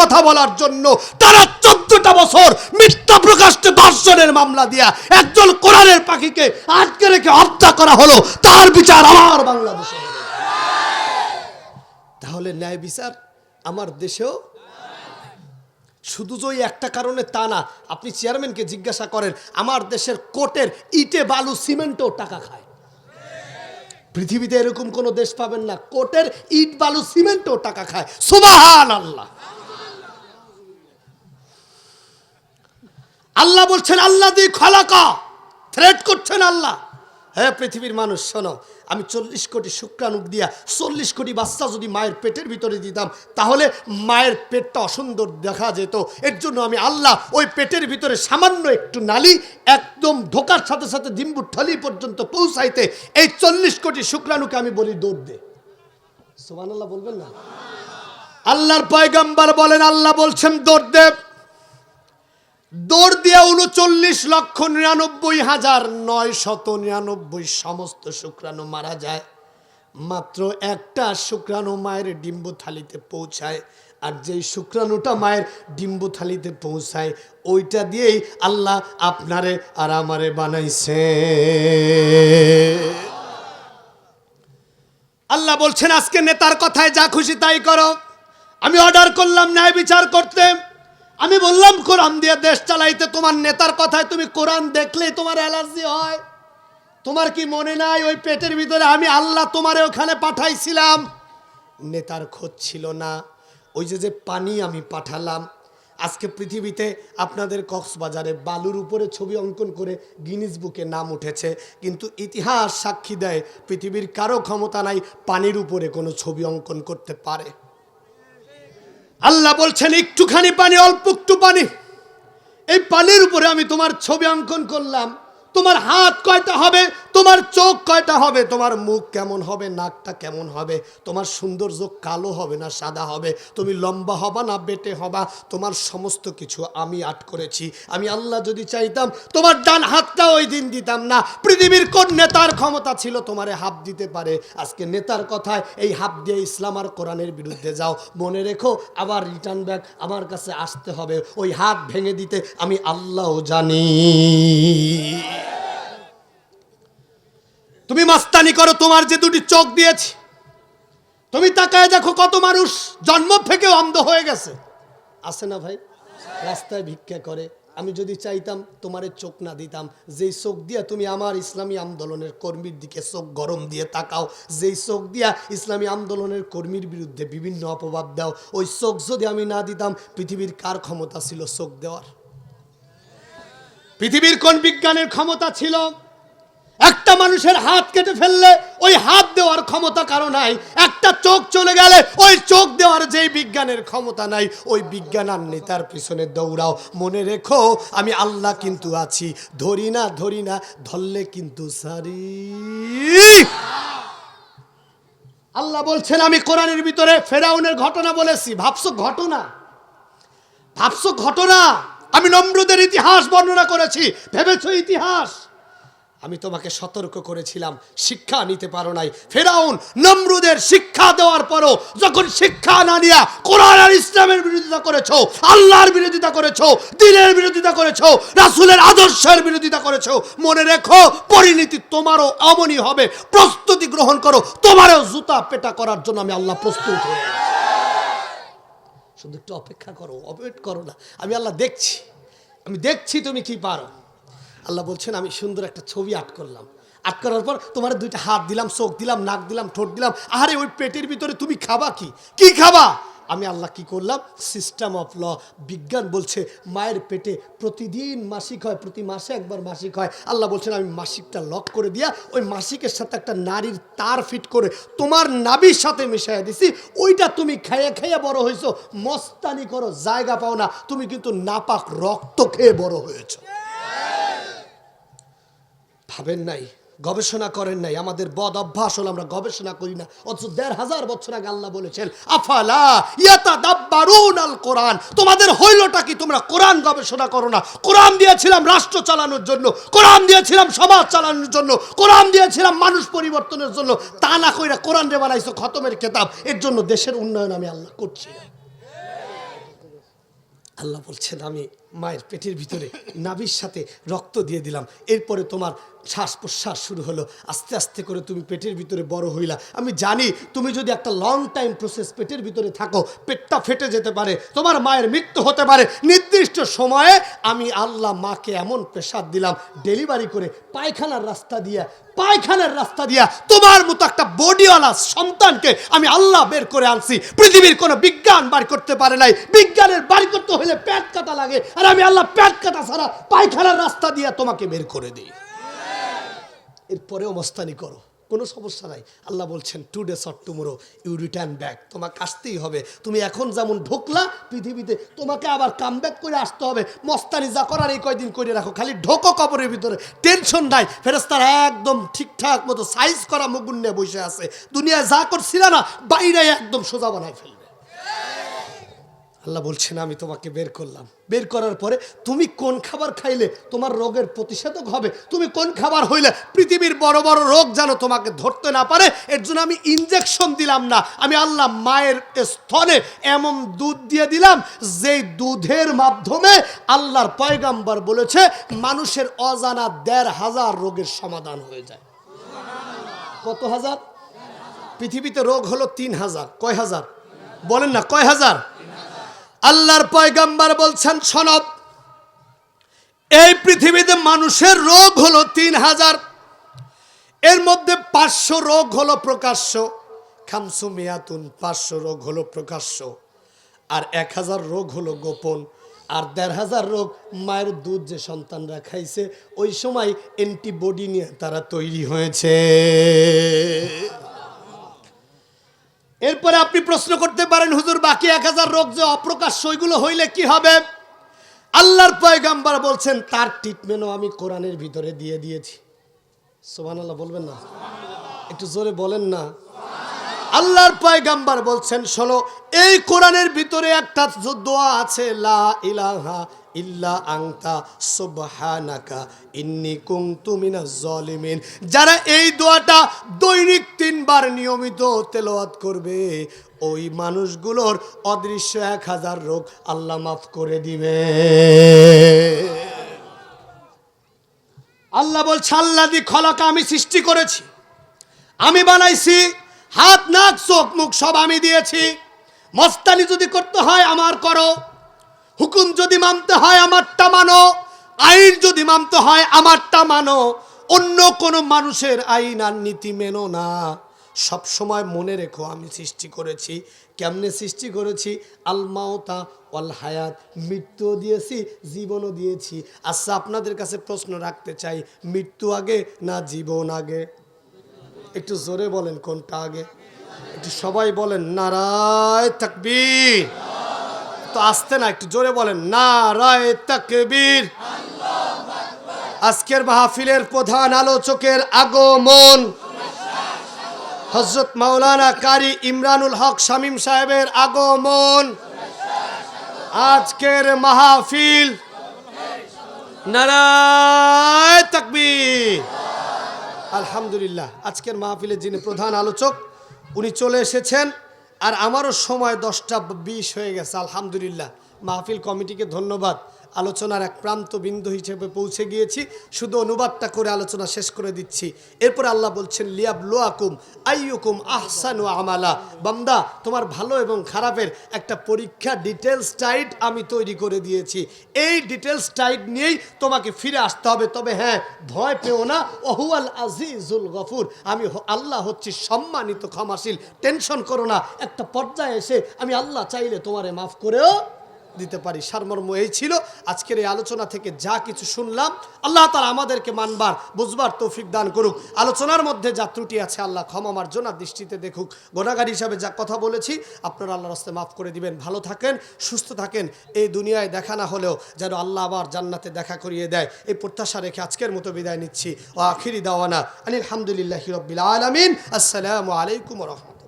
কথা বলার জন্য তারা চোদ্দটা বছর মিথ্যা প্রকাশ্যে ধর্ষণের মামলা দিয়া একজন কোরআনের পাখিকে আটকে রেখে হত্যা করা হলো, তার বিচার আমার বাংলাদেশে তাহলে ন্যায় বিচার আমার দেশেও? শুধু যে একটা কারণে তা না, আপনি চেয়ারম্যানকে জিজ্ঞাসা করেন, আমার দেশের কোটের ইটে, বালু, সিমেন্টও টাকা খায়। পৃথিবীতে এরকম কোনো দেশ পাবেন না কোটের ইট, বালু, সিমেন্টও টাকা খায়। সুবাহান আল্লাহ আল্লাহ বলছেন আল্লাহ দি খলাকা। থ্রেট করছেন আল্লাহ। হ্যাঁ পৃথিবীর মানুষ, শোনো, আমি চল্লিশ কোটি শুক্রাণু দিয়া চল্লিশ কোটি বাচ্চা যদি মায়ের পেটের ভিতরে দিতাম, তাহলে মায়ের পেটটা অসুন্দর দেখা যেত। এর জন্য আমি আল্লাহ ওই পেটের ভিতরে সামান্য একটু নালি, একদম ঢোকার সাথে সাথে ডিম্বুর ঠলি পর্যন্ত পৌঁছাইতে এই চল্লিশ কোটি শুক্রাণুকে আমি বলি, দৌড় দে। সোমান আল্লাহ বলবেন না? আল্লাহর পয়গাম্বার বলেন, আল্লাহ বলছেন, দৌড় দেব দৌড় দিয়া উনচল্লিশ লক্ষ নিরানব্বই হাজার নয় শত নিরানব্বই সমস্ত শুক্রাণু মারা যায়। মাত্র একটা শুক্রাণু মায়ের ডিম্বু থালিতে পৌঁছায় আর যেই শুক্রাণুটা মায়ের ডিম্বু থালিতে পৌঁছায়, ওইটা দিয়েই আল্লাহ আপনারে আর আমারে বানাইছে। আল্লাহ বলছেন, আজকে নেতার কথায় যা খুশি তাই করো। আমি অর্ডার করলাম, ন্যায় বিচার করতে। আমি বললাম কোরআন দিয়ে দেশ চালাইতে তোমার নেতার কথায় তুমি কোরআন দেখলেই তোমার অ্যালার্জি হয়। তোমার কি মনে নাই ওই পেটের ভিতরে আমি আল্লাহ তোমারে ওখানে পাঠাইছিলাম? নেতার খোঁজ ছিল না। ওই যে যে পানি আমি পাঠালাম। আজকে পৃথিবীতে আপনাদের কক্সবাজারে বালুর উপরে ছবি অঙ্কন করে গিনিস বুকে নাম উঠেছে। কিন্তু ইতিহাস সাক্ষী দেয়, পৃথিবীর কারও ক্ষমতা নাই পানির উপরে কোনো ছবি অঙ্কন করতে পারে। আল্লাহ বলছেন, একটুখানি পানি, অল্প একটু পানি। এই পানির উপরে আমি তোমার ছবি অঙ্কন করলাম। তোমার হাত কয়টা হবে? তোমার চোখ কয়টা হবে? তোমার মুখ কেমন হবে? নাকটা কেমন হবে? তোমার সৌন্দর্য কালো হবে না সাদা হবে? তুমি লম্বা হবা না বেটে হবা? তোমার সমস্ত কিছু আমি আট করেছি। আমি আল্লাহ যদি চাইতাম, তোমার ডান হাতটা ওই দিন দিতাম না। পৃথিবীর কোন নেতার ক্ষমতা ছিল তোমারে হাত দিতে পারে? আজকে নেতার কথায় এই হাত দিয়ে ইসলাম আর কোরআনের বিরুদ্ধে যাও। মনে রেখো, আবার রিটার্ন ব্যাক আমার কাছে আসতে হবে। ওই হাত ভেঙে দিতে আমি আল্লাহ জানি। তুমি মাস্তানি করো, তোমার যে দুটি চোখ দিয়েছি। তুমি তাকায় দেখো কত মানুষ জন্ম থেকেও অন্ধ হয়ে গেছে। আছে না ভাই? রাস্তায় ভিক্ষা করে। আমি যদি চাইতাম তোমারে চোখ না দিতাম, যেই চোখ দিয়া তুমি আমার ইসলামী আন্দোলনের কর্মীর দিকে চোখ গরম দিয়ে তাকাও, যেই চোখ দিয়া ইসলামী আন্দোলনের কর্মীর বিরুদ্ধে বিভিন্ন অপবাদ দাও, ওই চোখ যদি আমি না দিতাম, পৃথিবীর কার ক্ষমতা ছিল চোখ দেওয়ার? পৃথিবীর কোন বিজ্ঞানের ক্ষমতা ছিল? একটা মানুষের হাত কেটে ফেললে ওই হাত দেওয়ার ক্ষমতা কারও নাই। একটা চোখ চলে গেলে ওই চোখ দেওয়ার যেই বিজ্ঞানের ক্ষমতা নাই, ওই বিজ্ঞান আর নেতার পিছনে দৌড়াও। মনে রেখো, আমি আল্লাহ কিন্তু আছি। ধরি না ধরি না, ধরলে কিন্তু সারি। আল্লাহ বলছেন, আমি কোরআনের ভিতরে ফেরাউনের ঘটনা বলেছি। ভাবছ ঘটনা? ভাবছ ঘটনা? আমি নম্রদের ইতিহাস বর্ণনা করেছি। ভেবেছো ইতিহাস? আমি তোমাকে সতর্ক করেছিলাম, শিক্ষা নিতে পারো নাই। ফেরাউন নমরুদের শিক্ষা দেওয়ার পরও যখন শিক্ষা না নিয়া কোরআন আর ইসলামের বিরোধিতা করেছ, আল্লাহর বিরোধিতা করেছ, দিনের বিরোধিতা করেছ, রাসূলের আদর্শের বিরোধিতা করেছ, মনে রেখো, পরিণতি তোমারও অমনি হবে। প্রস্তুতি গ্রহণ করো, তোমারও জুতা পেটা করার জন্য আমি আল্লাহ প্রস্তুত হয়ে শুধু একটু অপেক্ষা করো অপেট করো না। আমি আল্লাহ দেখছি। আমি দেখছি তুমি কি পারো। আল্লাহ বলছেন, আমি সুন্দর একটা ছবি আর্ট করলাম। আর্ট করার পর তোমার দুইটা হাত দিলাম, চোখ দিলাম, নাক দিলাম, ঠোঁট দিলাম। আরে ওই পেটের ভিতরে তুমি খাবা কি? কি খাবা? আমি আল্লাহ কি করলাম? সিস্টেম অফ ল বিজ্ঞান বলছে, মায়ের পেটে প্রতিদিন মাসিক হয়, প্রতি মাসে একবার মাসিক হয়। আল্লাহ বলছেন, আমি মাসিকটা লক করে দিয়া ওই মাসিকের সাথে একটা নারীর তার ফিট করে তোমার নাবির সাথে মিশাইয়া দিছি। ওইটা তুমি খাইয়া খাইয়া বড় হয়েছো। মস্তানি করো, জায়গা পাও না। তুমি কিন্তু নাপাক রক্ত খেয়ে বড় হয়েছো। ভাবেন নাই, গবেষণা করেন নাই। আমাদের বদ অভ্যাস হলো আমরা গবেষণা করি না, অথচ দেড় হাজার বছর আগে আল্লাহ বলেছেন, আফালা ইয়াতা দাব্বারুন আল কোরআন তোমাদের হইলটা কি? তোমরা কোরআন গবেষণা করো না। কোরআন দিয়েছিলাম রাষ্ট্র চালানোর জন্য, কোরআন দিয়েছিলাম সমাজ চালানোর জন্য, কোরআন দিয়েছিলাম মানুষ পরিবর্তনের জন্য। তা না কইরা কোরআন রে বানাইছো খতমের কেতাব। এর জন্য দেশের উন্নয়ন আমি আল্লাহ করছি না। আল্লাহ বলছেন, আমি মায়ের পেটের ভিতরে নাভির সাথে রক্ত দিয়ে দিলাম। এরপরে তোমার শ্বাস প্রশ্বাস শুরু হলো। আস্তে আস্তে করে তুমি পেটের ভিতরে বড় হইলা। আমি জানি তুমি যদি একটা লং টাইম প্রসেস পেটের ভিতরে থাকো, পেটটা ফেটে যেতে পারে, তোমার মায়ের মৃত্যু হতে পারে। নির্দিষ্ট সময়ে আমি আল্লাহ মাকে এমন প্রেসার দিলাম, ডেলিভারি করে পায়খানার রাস্তা দিয়া, পায়খানার রাস্তা দিয়া তোমার মতো একটা বডিওয়ালা সন্তানকে আমি আল্লাহ বের করে আনছি। পৃথিবীর কোনো বিজ্ঞান বার করতে পারে নাই। বিজ্ঞানের বাড়ি করতে হলে প্যাট কাটা লাগে। আর আমি আল্লাহ প্যাট কাটা ছাড়া পায়খানার রাস্তা দিয়া তোমাকে বের করে দিই। এরপরেও মস্তানি করো। কোনো সমস্যা নাই। আল্লাহ বলছেন two days or tomorrow you return back তোমাকে আসতেই হবে। তুমি এখন যেমন ঢোকলা, পৃথিবীতে তোমাকে আবার কাম করে আসতে হবে। মস্তানি যা করার এই কয়দিন করে রাখো। খালি ঢোকো কবরের ভিতরে। টেনশন নাই। ফেরস্তার একদম ঠিকঠাক মতো সাইজ করা মুগুন নিয়ে বসে আছে। দুনিয়ায় যা করছিল না, বাইরে একদম সোজা বানায় ফেলবে আল্লাহ বলছেন আমি তোমাকে বের করলাম। বের করার পরে তুমি কোন খাবার খাইলে তোমার রোগের প্রতিষেধক হবে? তুমি কোন খাবার হইলে পৃথিবীর বড় বড় রোগ যেন তোমাকে ধরতে না পারে? এর জন্য আমি ইনজেকশন দিলাম না। আমি আল্লাহ মায়ের স্থলে এমন দুধ দিয়ে দিলাম, যেই দুধের মাধ্যমে আল্লাহর পয়গাম্বার বলেছে, মানুষের অজানা দেড় হাজার রোগের সমাধান হয়ে যায়। কত হাজার? পৃথিবীতে রোগ হলো তিন হাজার। কয় হাজার? বলেন না, কয় হাজার? আল্লাহর পয়গাম্বার বলছেন সনব এই পৃথিবীতে মানুষের রোগ হলো তিন হাজার। এর মধ্যে পাঁচশো রোগ হলো প্রকাশ্য। খামসু মিয়াতুন, পাঁচশো রোগ হলো প্রকাশ্য। আর এক হাজার রোগ হলো গোপন। আর দেড় হাজার রোগ মায়ের দুধ যে সন্তানরা খাইছে, ওই সময় অ্যান্টিবডি নিয়ে তারা তৈরি হয়েছে। এরপরে আপনি প্রশ্ন করতে পারেন, হুজুর, বাকি এক হাজার রোগ যে অপ্রকাশ্য, ওইগুলো হইলে কি হবে? আল্লাহর পয়গাম্বার বলছেন, তার ট্রিটমেন্টও আমি কোরআনের ভিতরে দিয়ে দিয়েছি। সোমান আল্লাহ বলবেন না? একটু জোরে বলেন না? আল্লাহর পয়গাম্বার বলছেন, শোনো, এই কোরআনের ভিতরে একটা দোয়া আছে, লা ইলাহা ইল্লা আংতা সুবহানাকা, ইন্নি কুনতু মিনাজ যারা এই দোয়াটা দৈনিক তিনবার নিয়মিত তেলাওয়াত করবে, ওই মানুষগুলোর অদৃশ্য এক হাজার রোগ আল্লাহ মাফ করে দিবে। আল্লাহ বলছে আল্লাহ দি খলাকা, আমি সৃষ্টি করেছি। আমি বানাইছি, হাত, নাক, চোখ, মুখ সব আমি দিয়েছি। মস্তানি যদি করতে হয়, আমার করো। হুকুম যদি মানতে হয় আমারটা মানো, আইন যদি মানতে হয় আমারটা মানো, অন্য কোনো মানুষের আইন আর নীতি মেনো না। সব সময় মনে রেখো, আমি সৃষ্টি করেছি। কেমনে সৃষ্টি করেছি? আলমাওতা অল হায়াত। মৃত্যুও দিয়েছি, জীবনও দিয়েছি। আচ্ছা আপনাদের কাছে প্রশ্ন রাখতে চাই, মৃত্যু আগে না জীবন আগে? একটু জোরে বলেন কোনটা আগে? একটু সবাই বলেন, নারায় তাকবীর। তো আসতে না, একটু জোরে বলেন, নারায় তাকবীর। আজকের মাহফিলের প্রধান আলোচকের আগমন হজরত মাওলানা কারি ইমরানুল হক শামীম সাহেবের আগমন। আজকের মাহফিল নারায় তাকবীর। আলহামদুলিল্লাহ, আজকের মাহফিলের যিনি প্রধান আলোচক, উনি চলে এসেছেন। আর আমারও সময় দশটা বিশ হয়ে গেছে আলহামদুলিল্লাহ। মাহফিল কমিটিকে ধন্যবাদ। আলোচনার এক প্রান্ত বিন্দু হিসেবে পৌঁছে গিয়েছি। শুধু অনুবাদটা করে আলোচনা শেষ করে দিচ্ছি। এরপর আল্লাহ বলছেন লিয়াব লোয়াকুম আইয়ুকুম আহসানু আমালা। বান্দা, তোমার ভালো এবং খারাপের একটা পরীক্ষা ডিটেলস টাইট আমি তৈরি করে দিয়েছি। এই ডিটেলস টাইট নিয়েই তোমাকে ফিরে আসতে হবে। তবে হ্যাঁ ভয় পেও না। ওহুয়াল আজিজুল গফুর। আমি আল্লাহ হচ্ছি সম্মানিত ক্ষমাশীল। টেনশন করো না। একটা পর্যায়ে এসে আমি আল্লাহ চাইলে তোমারে মাফ করেও দিতে পারি। সারমর্ম এই ছিল। আজকের এই আলোচনা থেকে যা কিছু শুনলাম, আল্লাহ তালা আমাদেরকে মানবার, বুঝবার তৌফিক দান করুক। আলোচনার মধ্যে যা ত্রুটি আছে, আল্লাহ ক্ষমা মার্জনার দৃষ্টিতে দেখুক। গোনাগার হিসাবে যা কথা বলেছি, আপনারা আল্লাহ রাস্তায় মাফ করে দিবেন। ভালো থাকেন, সুস্থ থাকেন। এই দুনিয়ায় দেখা না হলেও যেন আল্লাহ আবার জান্নাতে দেখা করিয়ে দেয়। এই প্রত্যাশা রেখে আজকের মতো বিদায় নিচ্ছি। ও আখিরি দাওয়ানা। আনিল হামদুলিল্লাহ রব্বিল আলমিন। আসসালামু আলাইকুম রহমতুল্লাহ।